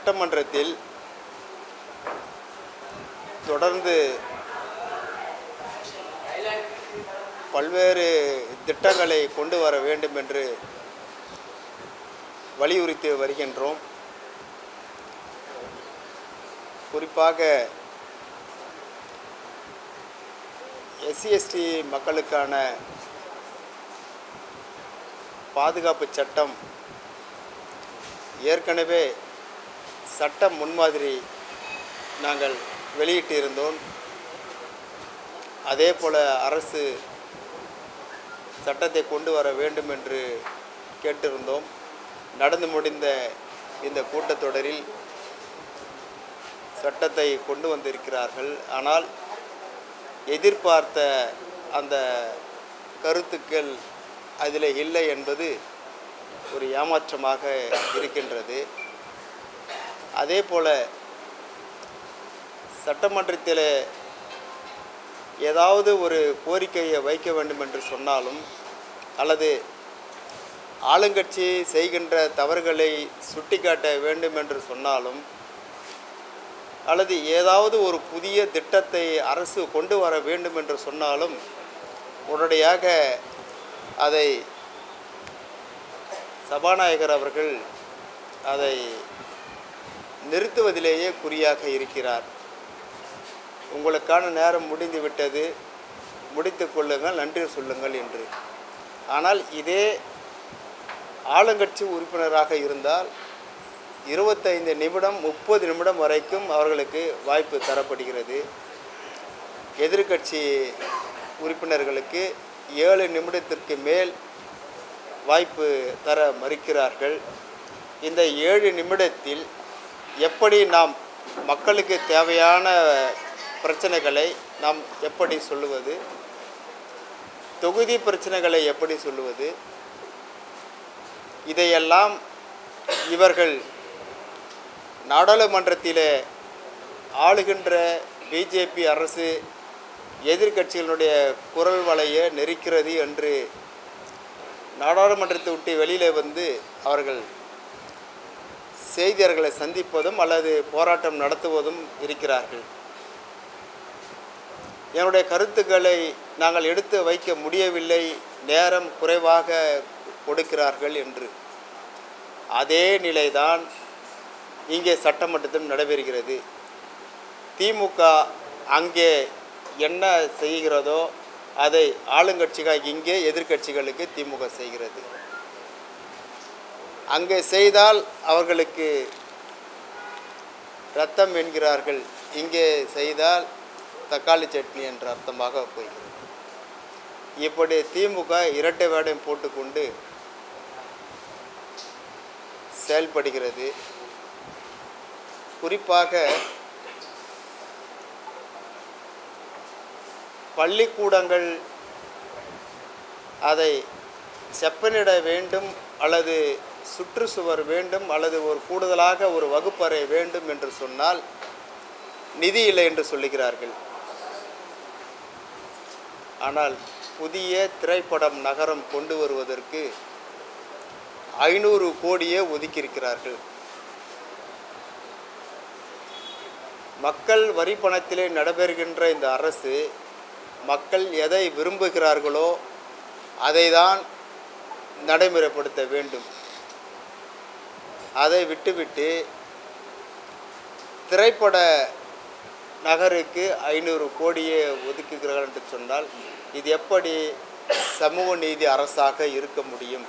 சட்டமன்றத்தில் தொடர்ந்து பல்வேறு திட்டங்களை கொண்டு வர வேண்டும் என்று வலியுறுத்தி வருகின்றோம். குறிப்பாக எஸ்சிஎஸ்டி மக்களுக்கான பாதுகாப்பு சட்டம் ஏற்கனவே சட்ட முன்மாதிரி நாங்கள் வெளியிட்டு இருந்தோம் அதே போல் அரசு சட்டத்தை கொண்டு வர வேண்டும் என்று கேட்டிருந்தோம். நடந்து முடிந்த இந்த கூட்டத்தொடரில் சட்டத்தை கொண்டு வந்திருக்கிறார்கள். ஆனால் எதிர்பார்த்த அந்த கருத்துக்கள் அதில் இல்லை என்பது ஒரு ஏமாற்றமாக இருக்கின்றது. அதே போல் சட்டமன்றத்தில் ஏதாவது ஒரு கோரிக்கையை வைக்க வேண்டும் என்று சொன்னாலும் அல்லது ஆளுங்கட்சி செய்கின்ற தவறுகளை சுட்டிக்காட்ட வேண்டும் என்று சொன்னாலும் அல்லது ஏதாவது ஒரு புதிய திட்டத்தை அரசு கொண்டு வர வேண்டும் என்று சொன்னாலும் உடனடியாக அதை சபாநாயகர் அவர்கள் அதை நிறுத்துவதிலேயே குறியாக இருக்கிறார். உங்களுக்கான நேரம் முடிந்து விட்டது முடித்து கொள்ளுங்கள் நன்றி சொல்லுங்கள் என்று. ஆனால் இதே ஆளுங்கட்சி உறுப்பினராக இருந்தால் இருபத்தைந்து நிமிடம் முப்பது நிமிடம் வரைக்கும் அவர்களுக்கு வாய்ப்பு தரப்படுகிறது. எதிர்க்கட்சி உறுப்பினர்களுக்கு ஏழு நிமிடத்திற்கு மேல் வாய்ப்பு தர மறுக்கிறார்கள். இந்த ஏழு நிமிடத்தில் எப்படி நாம் மக்களுக்கு தேவையான பிரச்சனைகளை நாம் எப்படி சொல்லுவது? தொகுதி பிரச்சனைகளை எப்படி சொல்லுவது? இதையெல்லாம் இவர்கள் நாடாளுமன்றத்தில் ஆளுகின்ற பிஜேபி அரசு எதிர்கட்சிகளுடைய குரல் வலையை நெரிக்கிறது என்று நாடாளுமன்றத்தை விட்டு வெளியில் வந்து அவர்கள் செய்தியாளர்களை சந்திப்பதும் அல்லது போராட்டம் நடத்துவதும் இருக்கிறார்கள். என்னுடைய கருத்துக்களை நாங்கள் எடுத்து வைக்க முடியவில்லை. நேரம் குறைவாக கொடுக்கிறார்கள் என்று. அதே நிலைதான் இங்கே சட்டமன்றத்திலும் நடைபெறுகிறது. திமுக அங்கே என்ன செய்கிறதோ அதை ஆளுங்கட்சிகள் இங்கே எதிர்க்கட்சிகளுக்கு திமுக செய்கிறது. அங்கே செய்தால் அவர்களுக்கு ரத்தம் என்கிறார்கள். இங்கே செய்தால் தக்காளி சட்னி என்ற அர்த்தமாக போய்கிறது இப்படி திமுக இரட்டை வேடம் போட்டுக்கொண்டு செயல்படுகிறது. குறிப்பாக பள்ளிக்கூடங்கள் அதை செப்பனிட வேண்டும் அல்லது சுற்றுச்சுவர் வேண்டும் அல்லது ஒரு கூடுதலாக ஒரு வகுப்பறை வேண்டும் என்று சொன்னால் நிதி இல்லை என்று சொல்லுகிறார்கள். ஆனால் புதிய திரைப்படம் நகரம் கொண்டு வருவதற்கு ஐநூறு கோடியே ஒதுக்கியிருக்கிறார்கள். மக்கள் வரி பணத்திலே நடைபெறுகின்ற இந்த அரசு மக்கள் எதை விரும்புகிறார்களோ அதை தான் நடைமுறைப்படுத்த வேண்டும். அதை விட்டுவிட்டு திரைப்பட நகருக்கு ஐநூறு கோடியை ஒதுக்குகிறார்கள் என்று சொன்னால் இது எப்படி சமூக நீதி அரசாக இருக்க முடியும்?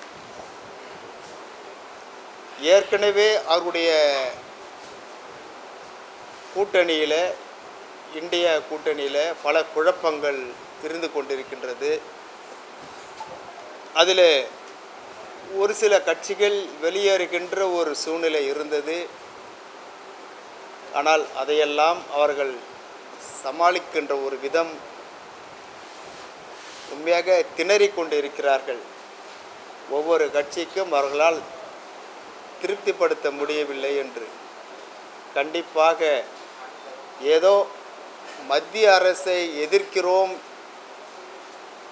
ஏற்கனவே அவருடைய கூட்டணியில் இந்திய கூட்டணியில் பல குழப்பங்கள் இருந்து கொண்டிருக்கின்றது. அதில் ஒரு சில கட்சிகள் வெளியேறுகின்ற ஒரு சூழ்நிலை இருந்தது. ஆனால் அதையெல்லாம் அவர்கள் சமாளிக்கின்ற ஒரு விதம் உண்மையாக திணறிக் கொண்டு இருக்கிறார்கள் ஒவ்வொரு கட்சிக்கும் அவர்களால் திருப்திப்படுத்த முடியவில்லை என்று. கண்டிப்பாக ஏதோ மத்திய அரசை எதிர்க்கிறோம்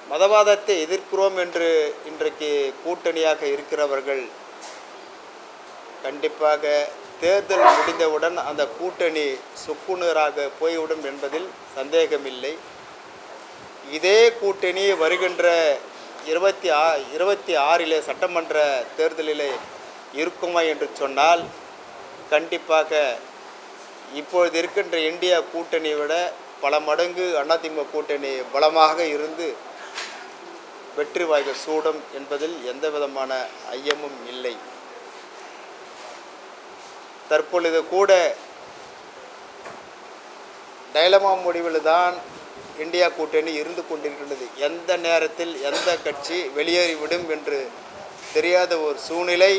மதவாதத்தை எதிர்க்கிறோம் என்று இன்றைக்கு கூட்டணியாக இருக்கிறவர்கள் கண்டிப்பாக தேர்தல் முடிந்தவுடன் அந்த கூட்டணி சுக்குநூறாக போய்விடும் என்பதில் சந்தேகமில்லை. இதே கூட்டணி வருகின்ற இருபத்தி ஆ இருபத்தி ஆறிலே சட்டமன்ற தேர்தலிலே இருக்குமா என்று சொன்னால் கண்டிப்பாக இப்பொழுது இருக்கின்ற இந்தியா கூட்டணியை விட பல மடங்கு அதிமுக கூட்டணி பலமாக இருந்து வெற்றி வாய்கள் சூடும் என்பதில் எந்த விதமான ஐயமும் இல்லை. தற்பொழுது கூட டைலமா முடிவில் தான் இந்தியா கூட்டணி இருந்து கொண்டிருக்கின்றது. எந்த நேரத்தில் எந்த கட்சி வெளியேறிவிடும் என்று தெரியாத ஒரு சூழ்நிலை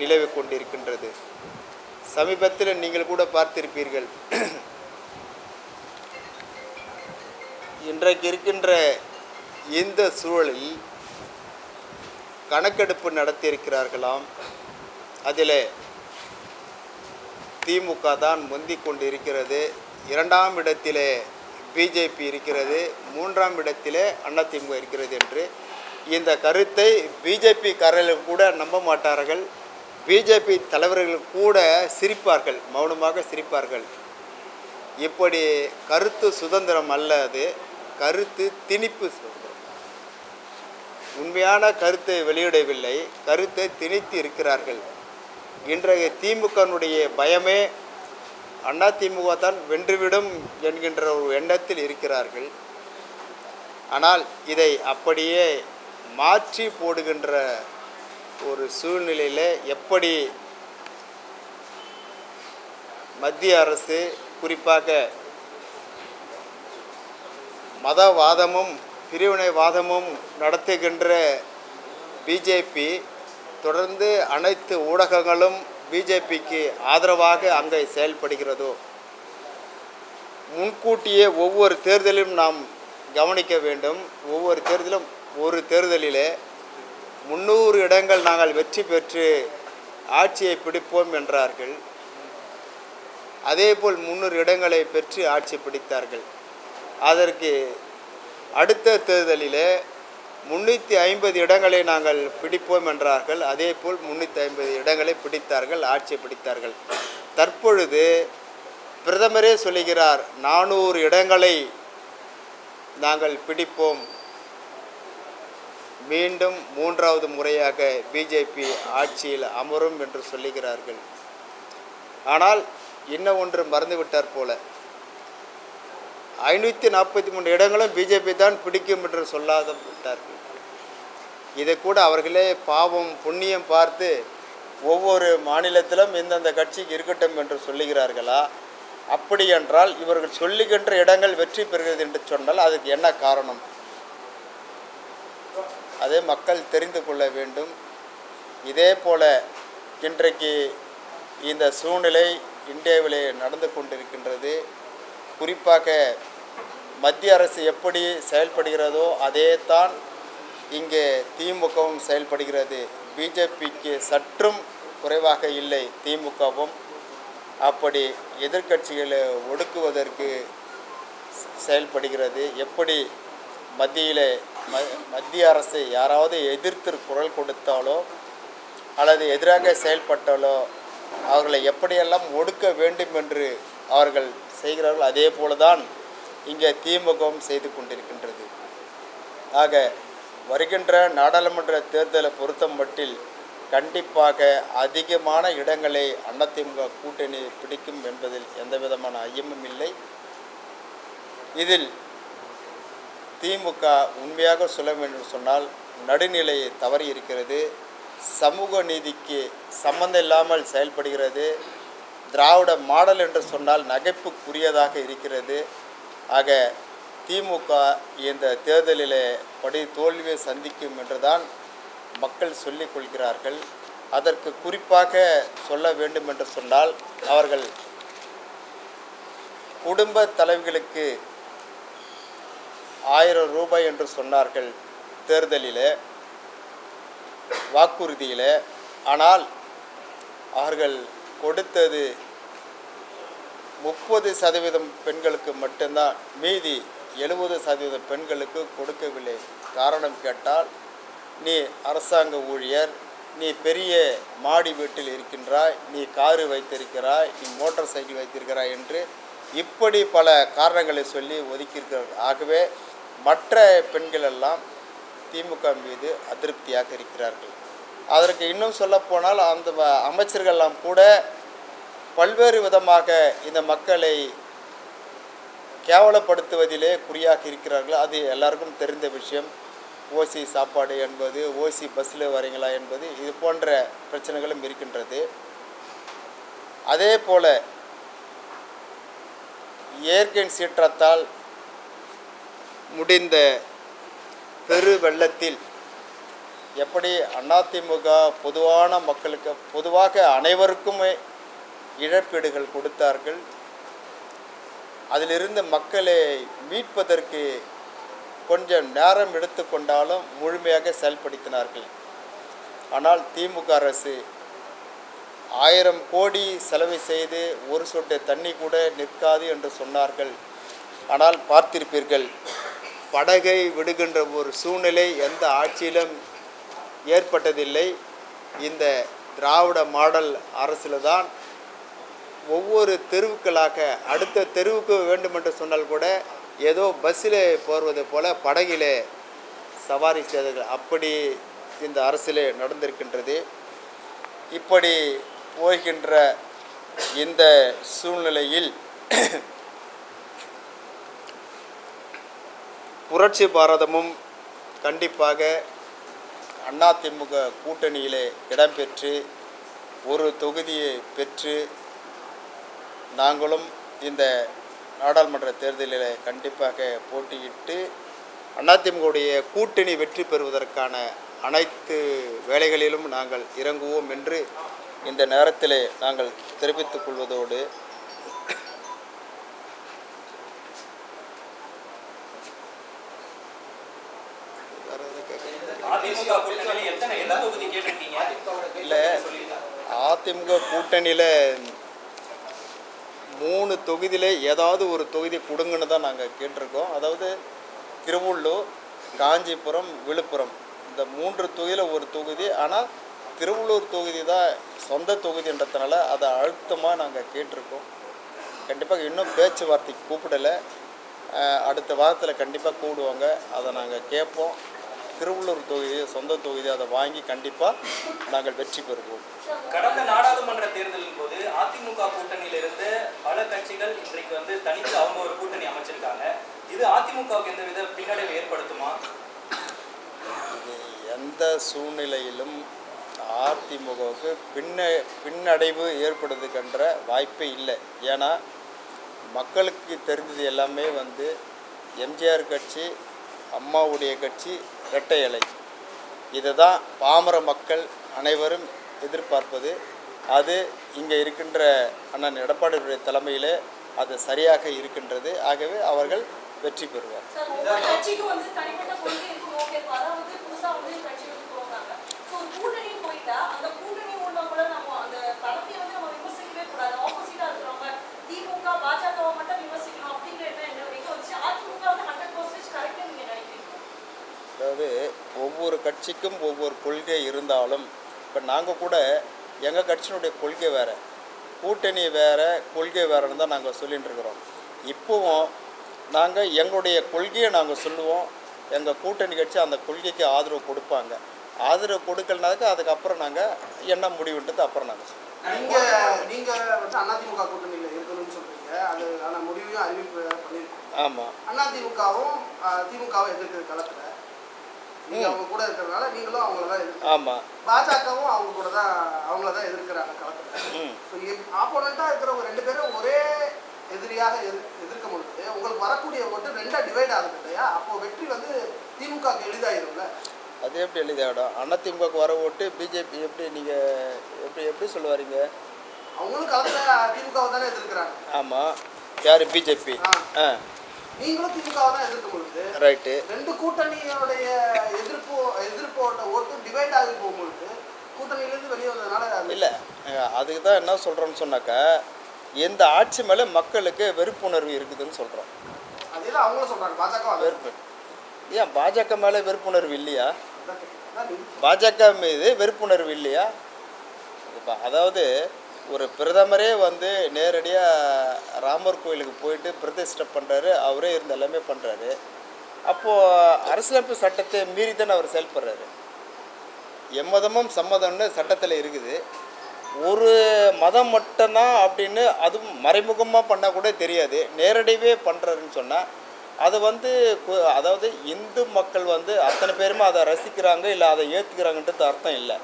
நிலவி கொண்டிருக்கின்றது. சமீபத்தில் நீங்கள் கூட பார்த்திருப்பீர்கள். இன்றைக்கு இருக்கின்ற இந்த சூழலில் கணக்கெடுப்பு நடத்தியிருக்கிறார்களாம். அதில் திமுக தான் முந்திக் கொண்டிருக்கிறது. இரண்டாம் இடத்திலே பிஜேபி இருக்கிறது. மூன்றாம் இடத்திலே அதிமுக இருக்கிறது என்று. இந்த கருத்தை பிஜேபி காரர்கள் கூட நம்ப மாட்டார்கள். பிஜேபி தலைவர்கள் கூட சிரிப்பார்கள் மௌனமாக சிரிப்பார்கள். இப்படி கருத்து சுதந்திரம் அல்ல அது. கருத்து திணிப்பு சுதந்திரம் உண்மையான கருத்தை வெளியிடவில்லை கருத்தை திணித்து இருக்கிறார்கள். இன்றைய திமுகனுடைய பயமே அண்ணா திமுக தான் வென்றுவிடும் என்கின்ற ஒரு எண்ணத்தில் இருக்கிறார்கள். ஆனால் இதை அப்படியே மாற்றி போடுகின்ற ஒரு சூழ்நிலையில் எப்படி மத்திய அரசு குறிப்பாக மதவாதமும் பிரிவினைவாதமும் நடத்துகின்ற பிஜேபி தொடர்ந்து அனைத்து ஊடகங்களும் பிஜேபிக்கு ஆதரவாக அங்கே செயல்படுகிறதோ. முன்கூட்டியே ஒவ்வொரு தேர்தலிலும் நாம் கவனிக்க வேண்டும். ஒவ்வொரு தேர்தலும் ஒரு தேர்தலிலே முந்நூறு இடங்கள் நாங்கள் வெற்றி பெற்று ஆட்சியை பிடிப்போம் என்றார்கள். அதேபோல் முந்நூறு இடங்களை பெற்று ஆட்சி பிடித்தார்கள். அதற்கு அடுத்த தேர்தலிலே முன்னூற்றி ஐம்பது இடங்களை நாங்கள் பிடிப்போம் என்றார்கள். அதேபோல் முன்னூற்றி ஐம்பது இடங்களை பிடித்தார்கள் ஆட்சி பிடித்தார்கள். தற்பொழுது பிரதமரே சொல்லுகிறார் நானூறு இடங்களை நாங்கள் பிடிப்போம். மீண்டும் மூன்றாவது முறையாக பிஜேபி ஆட்சியில் அமரும் என்று சொல்லுகிறார்கள். ஆனால் இன்னும் ஒன்று மறந்துவிட்டார் போல. ஐநூற்றி நாற்பத்தி மூணு இடங்களும் பிஜேபி தான் பிடிக்கும் என்று சொல்லாத விட்டார்கள். இதை கூட அவர்களே பாவம் புண்ணியம் பார்த்து ஒவ்வொரு மாநிலத்திலும் இந்தந்த கட்சிக்கு இருக்கட்டும் என்று சொல்லுகிறார்களா? அப்படி என்றால் இவர்கள் சொல்லுகின்ற இடங்கள் வெற்றி பெறுகிறது என்று சொன்னால் அதுக்கு என்ன காரணம்? அதை மக்கள் தெரிந்து கொள்ள வேண்டும். இதே போல இன்றைக்கு இந்த சூழ்நிலை இந்தியாவிலே நடந்து கொண்டிருக்கின்றது. குறிப்பாக மத்திய அரசு எப்படி செயல்படுகிறதோ அதே தான் இங்கே திமுகவும் செயல்படுகிறது. பிஜேபிக்கு சற்றும் குறைவாக இல்லை திமுகவும். அப்படி எதிர்க்கட்சிகளை ஒடுக்குவதற்கு செயல்படுகிறது. எப்படி மத்தியில் ம மத்திய அரசை யாராவது எதிர்த்து குரல் கொடுத்தாலோ அல்லது எதிராக செயல்பட்டாலோ அவர்களை எப்படியெல்லாம் ஒடுக்க வேண்டும் என்று அவர்கள் செய்கிறார்கள் அதே போல தான் இங்கே திமுகவும் செய்து கொண்டிருக்கின்றது. ஆக வருகின்ற நாடாளுமன்ற தேர்தலை பொறுத்த மட்டில் கண்டிப்பாக அதிகமான இடங்களை அதிமுக கூட்டணி பிடிக்கும் என்பதில் எந்த விதமான ஐயமும் இல்லை. இதில் திமுக உண்மையாக சொல்ல வேண்டும் சொன்னால் நடுநிலையை தவறி இருக்கிறது. சமூக நீதிக்கு சம்பந்தம் இல்லாமல் செயல்படுகிறது. திராவிட மாடல் என்று சொன்னால் நகைப்புக்குரியதாக இருக்கிறது. ஆக திமுக இந்த தேர்தலில் படி தோல்வியை சந்திக்கும் என்றுதான் மக்கள் சொல்லிக் கொள்கிறார்கள். அதற்கு குறிப்பாக சொல்ல வேண்டும் என்று சொன்னால் அவர்கள் குடும்ப தலைவிகளுக்கு ஆயிரம் ரூபாய் என்று சொன்னார்கள் தேர்தலில் வாக்குறுதியில். ஆனால் அவர்கள் கொடுத்தது முப்பது சதவீதம் பெண்களுக்கு மட்டும்தான் மீதி எழுபது சதவீதம் பெண்களுக்கு கொடுக்கவில்லை. காரணம் கேட்டால் நீ அரசாங்க ஊழியர் நீ பெரிய மாடி வீட்டில் இருக்கின்றாய் நீ காரு வைத்திருக்கிறாய் நீ மோட்டார் சைக்கிள் வைத்திருக்கிறாய் என்று இப்படி பல காரணங்களை சொல்லி ஒதுக்கியிருக்கிறார். ஆகவே மற்ற பெண்களெல்லாம் திமுக மீது அதிருப்தியாக இருக்கிறார்கள். அதற்கு இன்னும் சொல்லப்போனால் அந்த வ- அமைச்சர்கள்லாம் கூட பல்வேறு விதமாக இந்த மக்களை கேவலப்படுத்துவதிலே குறியாக இருக்கிறார்கள். அது எல்லாருக்கும் தெரிந்த விஷயம். ஓசி சாப்பாடு என்பது ஓசி பஸ்ஸில் வரீங்களா என்பது இது போன்ற பிரச்சனைகளும் இருக்கின்றது. அதே போல் இயற்கை சீற்றத்தால் முடிந்த பெரு வெள்ளத்தில் எப்படி அதிமுக பொதுவான மக்களுக்கு பொதுவாக அனைவருக்குமே இழப்பீடுகள் கொடுத்தார்கள். அதிலிருந்து மக்களை மீட்பதற்கு கொஞ்சம் நேரம் எடுத்துக்கொண்டாலும் முழுமையாக செயல்படுத்தினார்கள். ஆனால் திமுக அரசு ஆயிரம் கோடி செலவு செய்து ஒரு சொட்டு தண்ணி கூட நிற்காது என்று சொன்னார்கள். ஆனால் பார்த்திருப்பீர்கள் படகை விடுகின்ற ஒரு சூழ்நிலை எந்த ஆட்சியிலும் ஏற்பட்டதில்லை. இந்த திராவிட மாடல் அரசில் தான் ஒவ்வொரு தெருவுக்களாக அடுத்த தெருவுக்கு வேண்டும் என்று சொன்னால் கூட ஏதோ பஸ்ஸில் போவது போல் படகிலே சவாரி செய்தார்கள் அப்படி இந்த அரசிலே நடந்திருக்கின்றது. இப்படி போகின்ற இந்த சூழ்நிலையில் புரட்சி பாரதமும் கண்டிப்பாக அதிமுக கூட்டணியிலே இடம்பெற்று ஒரு தொகுதியை பெற்று நாங்களும் இந்த நாடாளுமன்ற தேர்தலில் கண்டிப்பாக போட்டியிட்டு அதிமுகவுடைய கூட்டணி வெற்றி பெறுவதற்கான அனைத்து வேலைகளிலும் நாங்கள் இறங்குவோம் என்று இந்த நேரத்தில் நாங்கள் தெரிவித்துக் கொள்வதோடு இல்லை அதிமுக கூட்டணியில் மூணு தொகுதியில் ஏதாவது ஒரு தொகுதி கொடுங்கன்னு தான் நாங்கள் கேட்டிருக்கோம். அதாவது திருவள்ளூர் காஞ்சிபுரம் விழுப்புரம். இந்த மூன்று தொகுதியில் ஒரு தொகுதி. ஆனால் திருவள்ளூர் தொகுதி தான் சொந்த தொகுதின்றதுனால அதை அழுத்தமாக நாங்கள் கேட்டிருக்கோம். கண்டிப்பாக இன்னும் பேச்சுவார்த்தைக்கு கூப்பிடலை. அடுத்த வாரத்தில் கண்டிப்பாக கூடுவாங்க அதை நாங்கள் கேட்போம். திருவள்ளூர் தொகுதி சொந்த தொகுதி அதை வாங்கி கண்டிப்பாக நாங்கள் வெற்றி பெறுவோம். கடந்த நாடாளுமன்ற தேர்தலின் போது அதிமுக கூட்டணியில இருந்து பல கட்சிகள் இன்றைக்கு வந்து தனித்து அவங்க ஒரு கூட்டணி அமைச்சிருக்காங்க. இது அதிமுகவுக்கு எந்த வித பின்னடைவு ஏற்படுத்துமா? எந்த சூழ்நிலையிலும் அதிமுகவுக்கு பின்ன பின்னடைவு ஏற்படுறதுக்கென்ற வாய்ப்பே இல்லை. ஏன்னா மக்களுக்கு தெரிஞ்சது எல்லாமே வந்து எம்ஜிஆர் கட்சி அம்மாவுடைய கட்சி இரட்டை இலை. இதை தான் பாமர மக்கள் அனைவரும் எதிர்பார்ப்பது. அது இங்கே இருக்கின்ற அண்ணன் எடப்பாடியுடைய தலைமையில் அது சரியாக இருக்கின்றது. ஆகவே அவர்கள் வெற்றி பெறுவார். கூட்டணி போயிட்டா அந்த கூட்டணி மூலமா கூட நம்ம அந்த தலைமையை வந்து நம்ம விமர்சிக்கவே கூடாது ஆப்போசிட்டா இருக்கிறவங்க திமுக பாஜகவை மட்டும் விமர்சிக்கணும் அப்படிங்கிற எண்ணம் என்ன வரைக்கும் வந்துச்சு அதிமுக வந்து ஹண்ட்ரட் பர்சன்டேஜ் கரெக்டாக நீங்க நினைக்கிறீங்க அதாவது ஒவ்வொரு கட்சிக்கும் ஒவ்வொரு கொள்கை இருந்தாலும் இப்போ நாங்கள் கூட எங்கள் கட்சியினுடைய கொள்கை வேறு கூட்டணி வேறு கொள்கை வேறுன்னு தான் நாங்கள் சொல்லிட்டு இருக்கிறோம். இப்போவும் நாங்கள் எங்களுடைய கொள்கையை நாங்கள் சொல்லுவோம். எங்கள் கூட்டணி கட்சி அந்த கொள்கைக்கு ஆதரவு கொடுப்பாங்க. ஆதரவு கொடுக்கலனாக்க அதுக்கப்புறம் நாங்கள் என்ன முடிவுன்றது அப்புறம் நாங்கள் சொல்லுவோம் ஆமாம் அதிமுகவும் திமுகவும் எதிர்க்கிற களத்துல நீங்க அவங்க கூட இருக்கிறதுனால நீங்களும் அவங்கள தான் எதிர்க்க ஆமாம் பாஜகவும் அவங்க கூட தான் அவங்கள தான் எதிர்க்கிறாங்க களத்துல. ஸோ ஆப்போனண்டா இருக்கிறவங்க ரெண்டு பேரும் ஒரே எதிரியாக எதிர் எதிர்க்கும் பொழுது உங்களுக்கு வரக்கூடிய ஓட்டு ரெண்டா டிவைட் ஆகுது இல்லையா? அப்போ வெற்றி வந்து திமுகக்கு எளிதாயிரும்ல? அது எப்படி எழுதியாடும் அதிமுகவுக்கு வர ஓட்டு பிஜேபி எப்படி நீங்கள் எப்படி எப்படி சொல்லுவாரீங்க? அவங்களும் களத்துல திமுகவை தானே எதிர்க்கிறாங்க. ஆமாம் யார்? பிஜேபி ஆ. நீங்களும் திமுகவை தான் எதிர்க்கும் பொழுது ரைட்டு ரெண்டு கூட்டணியோடைய எதிர்ப்பு எதிர்ப்போட ஓட்டு டிவைட் ஆகி போகும்பொழுது கூட்டணியிலேருந்து வெளியே வந்ததுனால இல்லை. அதுக்கு தான் என்ன சொல்கிறோன்னு சொன்னாக்கா இந்த ஆட்சி மேலே மக்களுக்கு வெறுப்புணர்வு இருக்குதுன்னு சொல்கிறோம் அதெல்லாம் அவங்களும் சொல்றாங்க. பாஜக வெறுப்பு. ஏன் பாஜக மேலே வெறுப்புணர்வு இல்லையா? பாஜக மீது வெறுப்புணர்வு இல்லையா? அதாவது ஒரு பிரதமரே வந்து நேரடியாக ராமர் கோயிலுக்கு போயிட்டு பிரதிஷ்டை பண்ணுறாரு அவரே இருந்து எல்லாமே பண்ணுறாரு அப்போது அரசியலமைப்பு சட்டத்தை மீறி தானே அவர் செயல்படுறாரு. எம்மதமும் சம்மதம்னு சட்டத்தில் இருக்குது. ஒரு மதம் மட்டும்தான் அப்படின்னு அதுவும் மறைமுகமாக பண்ணால் கூட தெரியாது. நேரடியாகவே பண்ணுறாருன்னு சொன்னால் அது வந்து கு- அதாவது இந்து மக்கள் வந்து அத்தனை பேருமே அதை ரசிக்கிறாங்க இல்லை அதை ஏற்றுக்கிறாங்கன்றது அர்த்தம் இல்லை.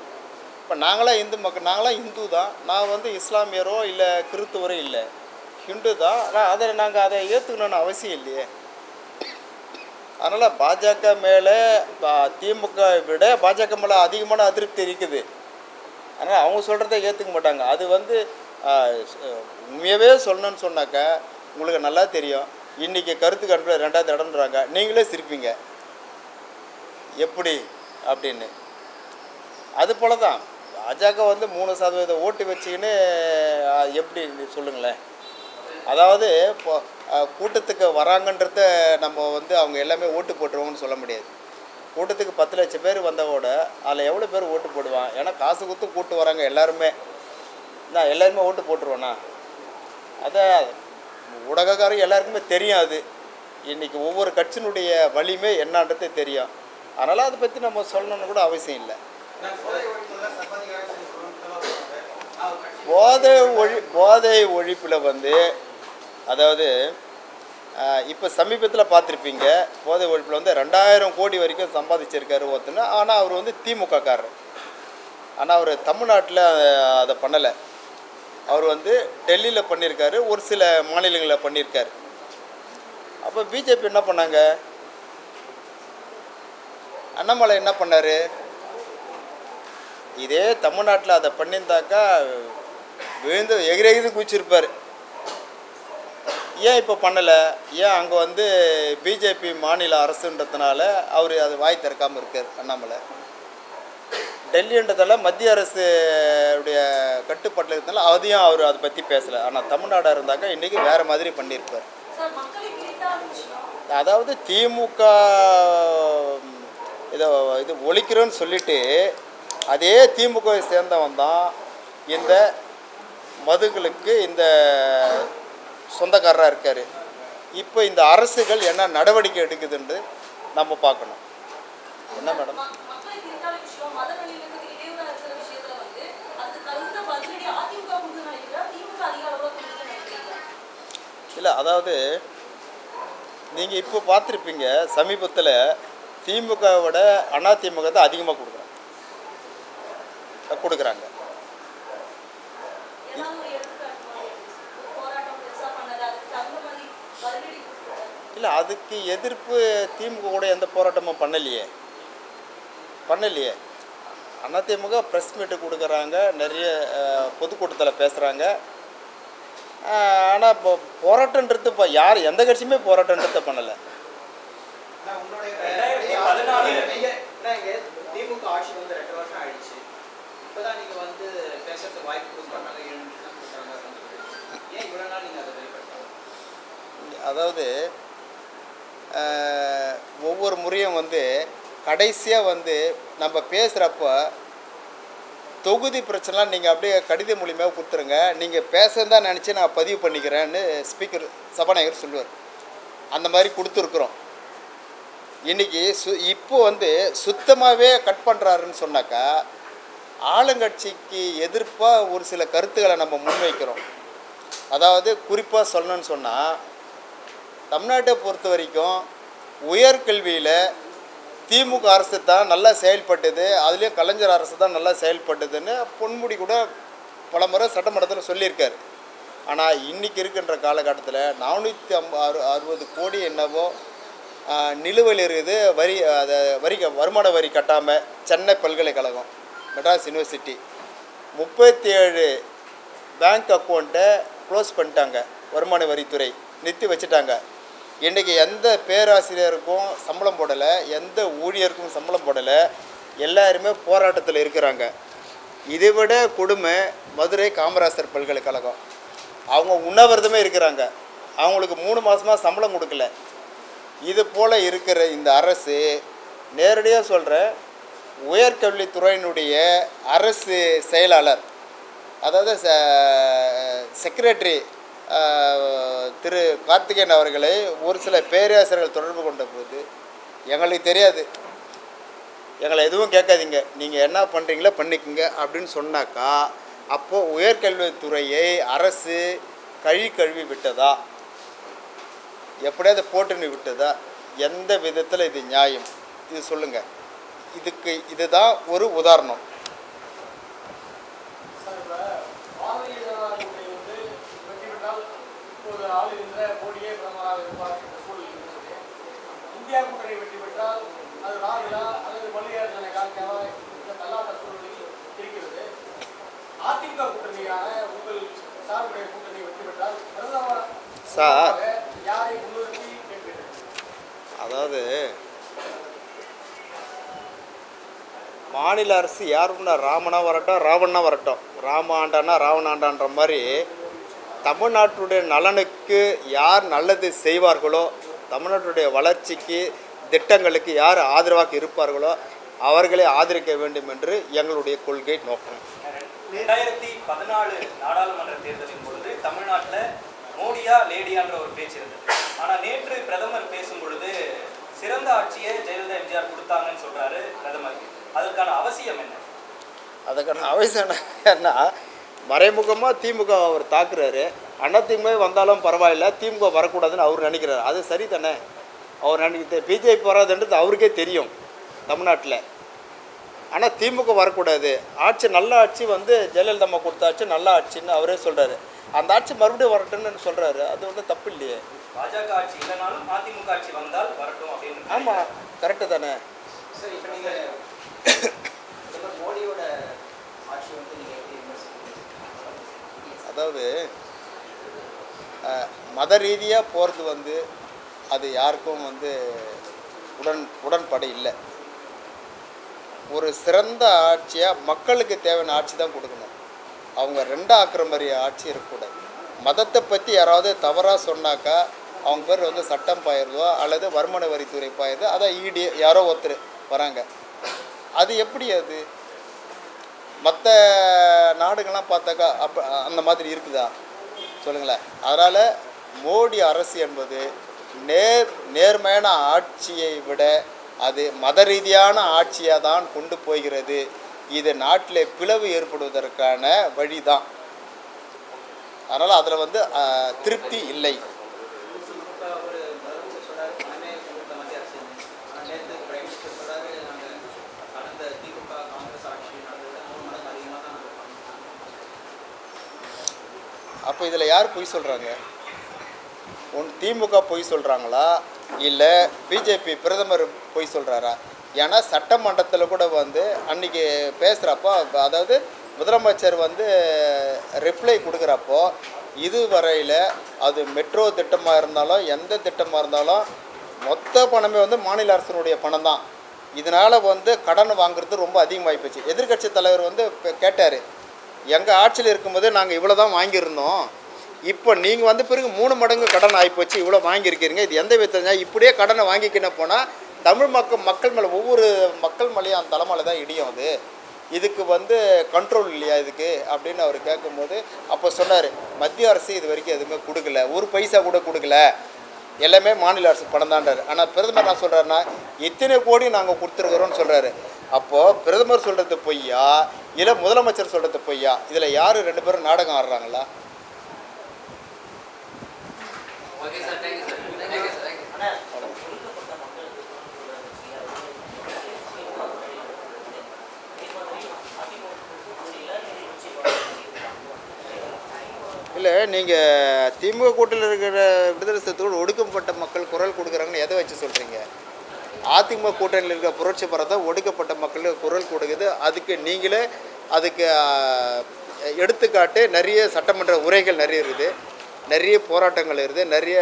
இப்போ நாங்களாம் இந்து மக்கள் நாங்களாம் இந்து தான். நான் வந்து இஸ்லாமியரோ இல்லை கிறித்துவரோ இல்லை. ஹிந்து தான். ஆனால் அதை நாங்கள் அதை ஏற்றுக்கணும்னு அவசியம் இல்லையே. அதனால் பாஜக மேலே திமுக விட பாஜக மேலே அதிகமான அதிருப்தி இருக்குது. அதனால் அவங்க சொல்கிறத ஏற்றுக்க மாட்டாங்க. அது வந்து உண்மையவே சொல்லணும்னு சொன்னாக்கா உங்களுக்கு நல்லா தெரியும். இன்றைக்கி கருத்து கணிப்பில் ரெண்டாவது இடம்ன்றாங்க. நீங்களே சிரிப்பீங்க. எப்படி? அப்படின்னு. அது போல தான் பாஜக வந்து மூணு சதவீத ஓட்டு வச்சுக்கின்னு எப்படி சொல்லுங்களேன். அதாவது இப்போ கூட்டத்துக்கு வராங்கன்றத நம்ம வந்து அவங்க எல்லாமே ஓட்டு போட்டுருவோம்னு சொல்ல முடியாது. கூட்டத்துக்கு பத்து லட்சம் பேர் வந்தவோட அதில் எவ்வளோ பேர் ஓட்டு போடுவான்? ஏன்னா காசு கொடுத்து கூட்டு வராங்க எல்லாருமே. நான் எல்லாருமே ஓட்டு போட்டுருவேண்ணா அதை ஊடகக்காரரும் எல்லாருக்குமே தெரியும் அது. இன்றைக்கி ஒவ்வொரு கட்சியினுடைய வலிமை என்னன்றது தெரியும். அதனால் அதை பற்றி நம்ம சொல்லணும்னு கூட அவசியம் இல்லை. போதை ஒழி போதை ஒழிப்பில் வந்து அதாவது இப்போ சமீபத்தில் பார்த்துருப்பீங்க போதை ஒழிப்பில் வந்து ரெண்டாயிரம் கோடி வரைக்கும் சம்பாதிச்சிருக்காரு ஒருத்தர். ஆனால் அவர் வந்து திமுகக்காரர் ஆனால் அவர் தமிழ்நாட்டில் அதை பண்ணலை. அவர் வந்து டெல்லியில் பண்ணியிருக்காரு ஒரு சில மாநிலங்களில் பண்ணியிருக்காரு அப்போ பிஜேபி என்ன பண்ணாங்க? அண்ணாமலை என்ன பண்ணார்? இதே தமிழ்நாட்டில் அதை பண்ணியிருந்தாக்கா விழுந்து எகிரி எகிரி குச்சிருப்பார் ஏன் இப்போ பண்ணலை? ஏன் அங்கே வந்து பிஜேபி மாநில அரசுன்றதுனால அவர் அது வாய் திறக்காமல் இருக்கார் அண்ணாமலை? டெல்லின்றதால மத்திய அரசு உடைய கட்டுப்பாட்டில் இருந்தாலும் அதையும் அவர் அதை பற்றி பேசலை. ஆனால் தமிழ்நாடாக இருந்தாக்கா இன்றைக்கி வேறு மாதிரி பண்ணியிருப்பார். அதாவது திமுக இதை இது ஒழிக்கிறோன்னு சொல்லிட்டு அதே திமுகவை சேர்ந்தவன் தான் இந்த மதுகளுக்கு இந்த சொந்தக்காரராக இருக்கார். இப்போ இந்த அரசுகள் என்ன நடவடிக்கை எடுக்குதுன்னு நம்ம பார்க்கணும். என்ன மேடம்? இல்லை அதாவது நீங்கள் இப்போ பார்த்துருப்பீங்க சமீபத்தில் திமுகவோட அதிமுக தான் அதிகமாக கொடுக்குறாங்க. கொடுக்குறாங்க ஏதாவது ஒரு எடுத்துக்காட்டு மாதிரி ஒரு போராட்டம் பெருசா பண்ணது அதுக்கு தகுந்த மாதிரி பதிலடி கொடுத்துருக்காரு இல்லை அதுக்கு எதிர்ப்பு திமுக கூட எந்த போராட்டமும் பண்ணலையே. பண்ணலையே. அதிமுக ப்ரெஸ் மீட்டு கொடுக்குறாங்க நிறைய பொதுக்கூட்டத்தில் பேசுகிறாங்க ஆனால் இப்போ போராட்டன்றது இப்போ யார் எந்த கட்சியுமே போராட்டன்றதை பண்ணலை. திமுக ஆட்சி வந்து ரெண்டு வருஷம் ஆயிடுச்சு. இப்பதான் நீங்க வந்து பேசுறதுக்கு வாய்ப்பு கொடுக்குறாங்க ஏன் நாள் அதை வெளிப்படுத்தலாம் அதாவது ஒவ்வொரு முறையும் வந்து கடைசியாக வந்து நம்ம பேசுகிறப்ப தொகுதி பிரச்சனைலாம் நீங்கள் அப்படியே கடித மூலியமாக கொடுத்துருங்க. நீங்கள் பேசுறதா நினச்சி நான் பதிவு பண்ணிக்கிறேன்னு ஸ்பீக்கர் சபாநாயகர் சொல்லுவார். அந்த மாதிரி கொடுத்துருக்குறோம். இன்றைக்கி சு இப்போ வந்து சுத்தமாகவே கட் பண்ணுறாருன்னு சொன்னாக்கா ஆளுங்கட்சிக்கு எதிர்ப்பாக ஒரு சில கருத்துக்களை நம்ம முன்வைக்கிறோம். அதாவது குறிப்பாக சொல்லணும்னு சொன்னால் தமிழ்நாட்டை பொறுத்த வரைக்கும் உயர்கல்வியில் திமுக அரசு தான் நல்லா செயல்பட்டது அதுலேயும் கலைஞர் அரசு தான் நல்லா செயல்பட்டதுன்னு பொன்முடி கூட பல முறை சட்டமன்றத்தில் சொல்லியிருக்காரு. ஆனால் இன்றைக்கி இருக்கின்ற காலகட்டத்தில் நானூற்றி ஐம்ப அறு அறுபது கோடி என்னவோ நிலுவையில் இருக்குது வரி அதை வரி வருமான வரி கட்டாமல் சென்னை பல்கலைக்கழகம். மெட்ராஸ் யூனிவர்சிட்டி முப்பத்தி ஏழு பேங்க் அக்கௌண்ட்டை க்ளோஸ் பண்ணிட்டாங்க வருமான வரித்துறை. நிறுத்தி வச்சுட்டாங்க. இன்றைக்கி எந்த பேராசிரியருக்கும் சம்பளம் போடலை எந்த ஊழியருக்கும் சம்பளம் போடலை எல்லாருமே போராட்டத்தில் இருக்கிறாங்க. இதை விட கொடுமை மதுரை காமராசர் பல்கலைக்கழகம். அவங்க உண்ணாவிரதமே இருக்கிறாங்க. அவங்களுக்கு மூணு மாதமாக சம்பளம் கொடுக்கல. இது போல் இருக்கிற இந்த அரசு நேரடியாக சொல்கிறேன் உயர்கல்வித்துறையினுடைய அரசு செயலாளர் அதாவது செக்ரட்டரி திரு கார்த்திகேயன் அவர்களை ஒரு சில பேராசிரியர்கள் தொடர்பு கொண்ட போது எங்களுக்கு தெரியாது. எங்களை எதுவும் கேட்காதீங்க. நீங்கள் என்ன பண்ணுறீங்களோ பண்ணிக்கோங்க அப்படின்னு சொன்னாக்கா அப்போது உயர்கல்வித்துறையை அரசு கழி கழுவி விட்டதா? எப்படியாவது போட்டுன்னு விட்டதா? எந்த விதத்தில் இது நியாயம்? இது சொல்லுங்கள் இதுக்கு இதுதான் ஒரு உதாரணம். சார் அதாவது மாநில அரசு யாருன்னா ராமனா வரட்டும் ராவணனா வரட்டும். ராம ஆண்டானா ராவண ஆண்டான்ற மாதிரி தமிழ்நாட்டுடைய நலனுக்கு யார் நல்லது செய்வார்களோ தமிழ்நாட்டுடைய வளர்ச்சிக்கு திட்டங்களுக்கு யார் ஆதரவாக இருப்பார்களோ அவர்களை ஆதரிக்க வேண்டும் என்று எங்களுடைய கொள்கை நோக்கம். ரெண்டாயிரத்தி பதினாலு நாடாளுமன்ற தேர்தலின் பொழுது தமிழ்நாட்டில் மோடியா லேடியான்ற ஒரு பேச்சு இருந்தது. ஆனால் நேற்று பிரதமர் பேசும் பொழுது சிறந்த ஆட்சியை ஜெயலலிதா எம்ஜிஆர் கொடுத்தாங்கன்னு சொல்றாரு பிரதமர். அதற்கான அவசியம் என்ன? அதுக்கான அவசியம் என்ன? மறைமுகமாக திமுக அவர் தாக்குறாரு. அண்ணா திமுக வந்தாலும் பரவாயில்ல. திமுக வரக்கூடாதுன்னு அவர் நினைக்கிறாரு. அது சரி தானே அவர் நினைக்க பிஜேபி வராதுன்றது அவருக்கே தெரியும் தமிழ்நாட்டில். ஆனால் திமுக வரக்கூடாது. ஆட்சி நல்ல ஆட்சி வந்து ஜெயலலிதா அம்மா கொடுத்த ஆட்சி நல்ல ஆட்சின்னு அவரே சொல்கிறாரு அந்த ஆட்சி மறுபடியும் வரட்டும்னு சொல்கிறாரு அது வந்து தப்பு இல்லையே. பாஜக ஆட்சி இல்லைனாலும் அதிமுக ஆட்சி வந்தால் வரட்டும் அப்படின்னு ஆமாம் கரெக்டு தானே? சார் இப்போ நீங்க அதாவது மத ரீதியாக போகிறது வந்து அது யாருக்கும் வந்து உடன் உடன்படை இல்லை. ஒரு சிறந்த ஆட்சியாக மக்களுக்கு தேவையான ஆட்சி தான் கொடுக்கணும். அவங்க ரெண்டா ஆக்குற மாதிரி ஆட்சி இருக்கக்கூடாது. மதத்தை பற்றி யாராவது தவறாக சொன்னாக்கா அவங்க பேர் வந்து சட்டம் பாயிருதோ அல்லது வருமான வரித்துறை பாயிருதோ அதான் ஈடி யாரோ ஒருத்தர் வராங்க. அது எப்படி அது? மற்ற நாடுகள்லாம் பார்த்தாக்கா அப்போ அந்த மாதிரி இருக்குதா? சொல்லுங்களேன். அதனால் மோடி அரசு என்பது நேர் நேர்மையான ஆட்சியை விட அது மத ரீதியான ஆட்சியாக தான் கொண்டு போகிறது. இது நாட்டில் பிளவு ஏற்படுவதற்கான வழி தான் அதனால் அதில் வந்து திருப்தி இல்லை இப்போ ஒரு முதலமைச்சர் சொல்றாரு நானே கொடுத்த மத்திய அரசு ஆனால் நேற்று பிரைம் மினிஸ்டர் சொல்றாரு நாங்கள் கடந்த திமுக காங்கிரஸ் ஆட்சி நடந்ததை மூணு மடங்கு அதிகமாக தான் நாங்கள் பண்ணோம் அப்போ இதில் யார் பொய் சொல்கிறாங்க ஒன் திமுக பொய் சொல்கிறாங்களா இல்லை பிஜேபி பிரதமர் பொய் சொல்கிறாரா ஏன்னா சட்டமன்றத்தில் கூட வந்து அன்றைக்கி பேசுகிறப்போ அதாவது முதலமைச்சர் வந்து ரிப்ளை கொடுக்குறப்போ இது வரையில் அது மெட்ரோ திட்டமாக இருந்தாலும் எந்த திட்டமாக இருந்தாலும் மொத்த பணமே வந்து மாநில அரசினுடைய பணம் தான் இதனால் வந்து கடன் வாங்குறது ரொம்ப அதிகமாகி போச்சு எதிர்க்கட்சி தலைவர் வந்து கேட்டார். எங்கள் ஆட்சியில் இருக்கும்போது நாங்கள் இவ்வளோ தான் வாங்கியிருந்தோம். இப்போ நீங்கள் வந்த பிறகு மூணு மடங்கு கடன் ஆகிப்போச்சு இவ்வளோ வாங்கியிருக்கிறீங்க இது எந்த விதத்தில் இப்படியே கடனை வாங்கிக்கின போனால் தமிழ் மக்கள் மக்கள் மேலே ஒவ்வொரு மக்கள் மேலேயும் அந்த தலைமையில தான் இடியும் அது. இதுக்கு வந்து கண்ட்ரோல் இல்லையா இதுக்கு? அப்படின்னு அவர் கேட்கும்போது அப்போ சொன்னார் மத்திய அரசு இது வரைக்கும் எதுவுமே கொடுக்கல. ஒரு பைசா கூட கொடுக்கல. எல்லாமே மாநில அரசு பணம் தான்றாரு ஆனால் பிரதமர் நான் சொல்கிறாருன்னா எத்தனை கோடி நாங்கள் கொடுத்துருக்குறோன்னு சொல்கிறாரு அப்போது பிரதமர் சொல்கிறது பொய்யா? இல்லை முதலமைச்சர் சொல்கிறது பொய்யா? இதில் யார் ரெண்டு பேரும் நாடகம் ஆடுறாங்களா? இல்லை நீங்கள் திமுக கூட்டத்தில் இருக்கிற விடுதலை சிறுத்தைகள் ஒடுக்கப்பட்ட மக்கள் குரல் கொடுக்குறாங்கன்னு எதை வச்சு சொல்கிறீங்க அதிமுக கூட்டணியில் இருக்கிற புரட்சி பரத்தை ஒடுக்கப்பட்ட மக்களுக்கு குரல் கொடுக்குது. அதுக்கு நீங்களே அதுக்கு எடுத்துக்காட்டு நிறைய சட்டமன்ற உரைகள் நிறைய இருக்குது. நிறைய போராட்டங்கள் இருக்குது. நிறைய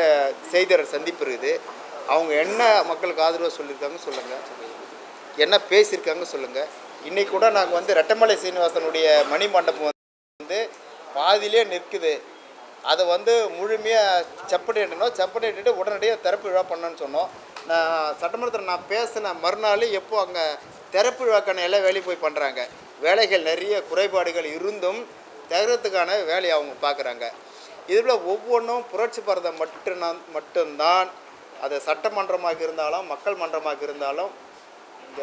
செய்தியாளர் சந்திப்பு இருக்குது. அவங்க என்ன மக்களுக்கு ஆதரவாக சொல்லியிருக்காங்க சொல்லுங்கள் என்ன பேசியிருக்காங்க சொல்லுங்கள் இன்றைக்கூட நாங்கள் வந்து ரெட்டமலை சீனிவாசனுடைய மணி மண்டபம் வந்து பாதியிலே நிற்குது. அதை வந்து முழுமையாக செப்பனிடணும் செப்பனிட்டு உடனடியாக திறப்பு விழா பண்ணணும்னு சொன்னோம். நான் சட்டமன்றத்தில் நான் பேசின மறுநாள் எப்போ அங்கே திறப்பு விழாக்கான எல்லா வேலையும் போய் பண்ணுறாங்க வேலைகள் நிறைய குறைபாடுகள் இருந்தும் தகரத்துக்கான வேலையை அவங்க பார்க்குறாங்க. இதில் ஒவ்வொன்றும் புரட்சி பாரதம் மட்டும்தான் மட்டும்தான். அது சட்டமன்றமாக இருந்தாலும் மக்கள் மன்றமாக இருந்தாலும் இந்த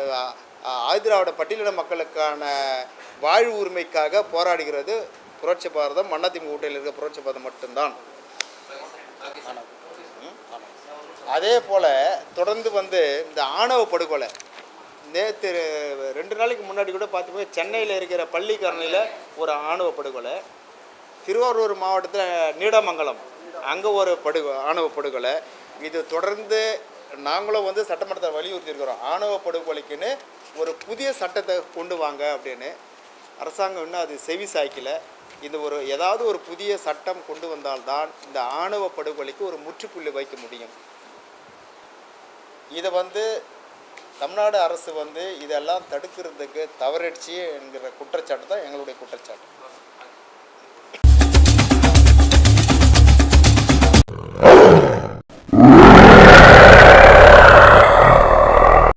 ஆதிராவிட பட்டியலின மக்களுக்கான வாழ்வு உரிமைக்காக போராடுகிறது. புரட்சி பாரதம் அதிமுக ஊட்டையில் இருக்க புரட்சி பாரதம் மட்டும்தான். அதே போல் தொடர்ந்து வந்து இந்த ஆணவ படுகொலை நேற்று ரெண்டு நாளைக்கு முன்னாடி கூட பார்த்துப்போம் சென்னையில் இருக்கிற பள்ளிக்கரணையில் ஒரு ஆணவ படுகொலை திருவாரூர் மாவட்டத்தில் நீடமங்கலம் அங்கே ஒரு படு ஆணவ படுகொலை. இது தொடர்ந்து நாங்களும் வந்து சட்டமன்றத்தை வலியுறுத்தியிருக்கிறோம். ஆணவ படுகொலைக்குன்னு ஒரு புதிய சட்டத்தை கொண்டு வாங்க அப்படின்னு. அரசாங்கம் இன்னும் அது செவி சாய்க்கலை. இது ஒரு ஏதாவது ஒரு புதிய சட்டம் கொண்டு வந்தால்தான் இந்த ஆணவ படுகொலைக்கு ஒரு முற்றுப்புள்ளி வைக்க முடியும். இதை வந்து தமிழ்நாடு அரசு வந்து இதெல்லாம் தடுக்கிறதுக்கு தவறிடுச்சு என்கிற குற்றச்சாட்டு தான் எங்களுடைய குற்றச்சாட்டு.